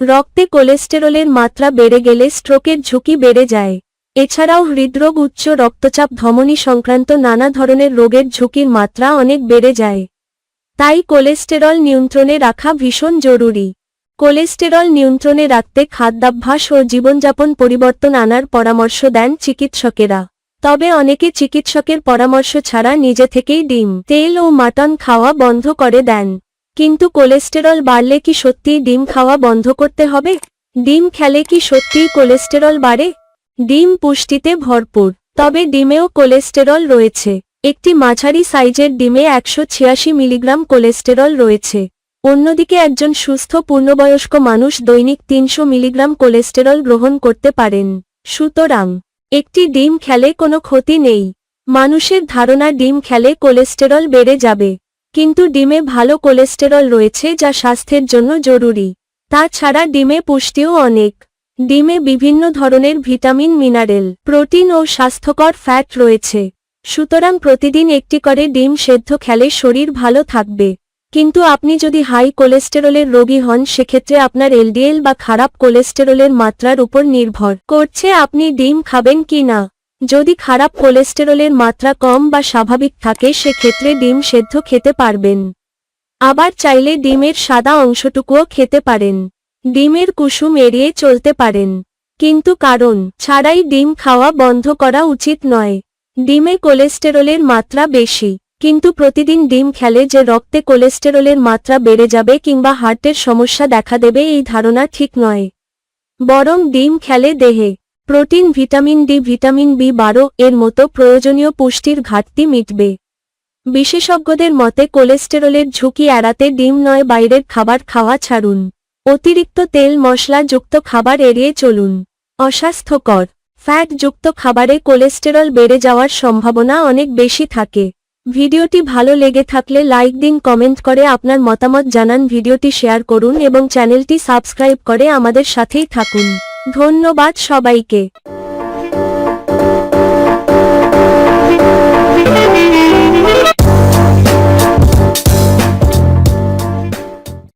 রক্তে কোলেস্টেরলের মাত্রা বেড়ে গেলে স্ট্রোকের ঝুঁকি বেড়ে যায়। এছাড়াও হৃদরোগ, উচ্চ রক্তচাপ, ধমনী সংক্রান্ত নানা ধরনের রোগের ঝুঁকির মাত্রা অনেক বেড়ে যায়। তাই কোলেস্টেরল নিয়ন্ত্রণে রাখা ভীষণ জরুরি। কোলেস্টেরল নিয়ন্ত্রণে রাখতে খাদ্যাভ্যাস ও জীবনযাপন পরিবর্তন আনার পরামর্শ দেন চিকিৎসকেরা। তবে অনেকে চিকিৎসকের পরামর্শ ছাড়া নিজে থেকেই ডিম, তেল ও মাটন খাওয়া বন্ধ করে দেন। কিন্তু কোলেস্টেরল বাড়লে কি সত্যিই ডিম খাওয়া বন্ধ করতে হবে? ডিম খেলে কি সত্যিই কোলেস্টেরল বাড়ে? ডিম পুষ্টিতে ভরপুর, তবে ডিমেও কোলেস্টেরল রয়েছে। একটি মাঝারি সাইজের ডিমে একশো ছিয়াশি মিলিগ্রাম কোলেস্টেরল রয়েছে। অন্যদিকে একজন সুস্থ পূর্ণবয়স্ক মানুষ দৈনিক তিনশো মিলিগ্রাম কোলেস্টেরল গ্রহণ করতে পারেন। সুতরাং, একটি ডিম খেলে কোনো ক্ষতি নেই। মানুষের ধারণা ডিম খেলে কোলেস্টেরল বেড়ে যাবে। কিন্তু ডিমে ভালো কোলেস্টেরল রয়েছে যা স্বাস্থ্যের জন্য জরুরি। তাছাড়া ডিমে পুষ্টিও অনেক। ডিমে বিভিন্ন ধরনের ভিটামিন, মিনারেল, প্রোটিন ও স্বাস্থ্যকর ফ্যাট রয়েছে। সুতরাং প্রতিদিন একটি করে ডিম সেদ্ধ খেলে শরীর ভালো থাকবে। কিন্তু আপনি যদি হাই কোলেস্টেরলের রোগী হন, সেক্ষেত্রে আপনার এলডিএল বা খারাপ কোলেস্টেরলের মাত্রার উপর নির্ভর করছে আপনি ডিম খাবেন কি না। যদি খারাপ কোলেস্টেরলের মাত্রা কম বা স্বাভাবিক থাকে, সেক্ষেত্রে ডিম সেদ্ধ খেতে পারবেন। আবার চাইলে ডিমের সাদা অংশটুকুও খেতে পারেন। ডিমের কুসুম এড়িয়ে চলতে পারেন। কিন্তু কারণ, ছাড়াই ডিম খাওয়া বন্ধ করা উচিত নয়। ডিমে কোলেস্টেরলের মাত্রা বেশি, কিন্তু প্রতিদিন ডিম খেলে যে রক্তে কোলেস্টেরলের মাত্রা বেড়ে যাবে কিংবা হার্টের সমস্যা দেখা দেবে, এই ধারণা ঠিক নয়। বরং ডিম খেলে দেহে protein vitamin D, vitamin B বারো এর মতো প্রয়োজনীয় পুষ্টির ঘাটতি মিটবে। বিশেষজ্ঞদের মতে কোলেস্টেরলের ঝুঁকি এড়াতে ডিম নয়, বাইরের খাবার খাওয়া ছাড়ুন। অতিরিক্ত তেল মশলা যুক্ত খাবার এড়িয়ে চলুন। অস্বাস্থ্যকর। ফ্যাট যুক্ত খাবারে কোলেস্টেরল বেড়ে যাওয়ার সম্ভাবনা অনেক বেশি থাকে। ভিডিওটি ভালো লেগে থাকলে লাইক দিন, কমেন্ট করে আপনার মতামত জানান, ভিডিওটি শেয়ার করুন এবং চ্যানেলটি সাবস্ক্রাইব করে আমাদের সাথেই থাকুন। ধন্যবাদ সবাইকে।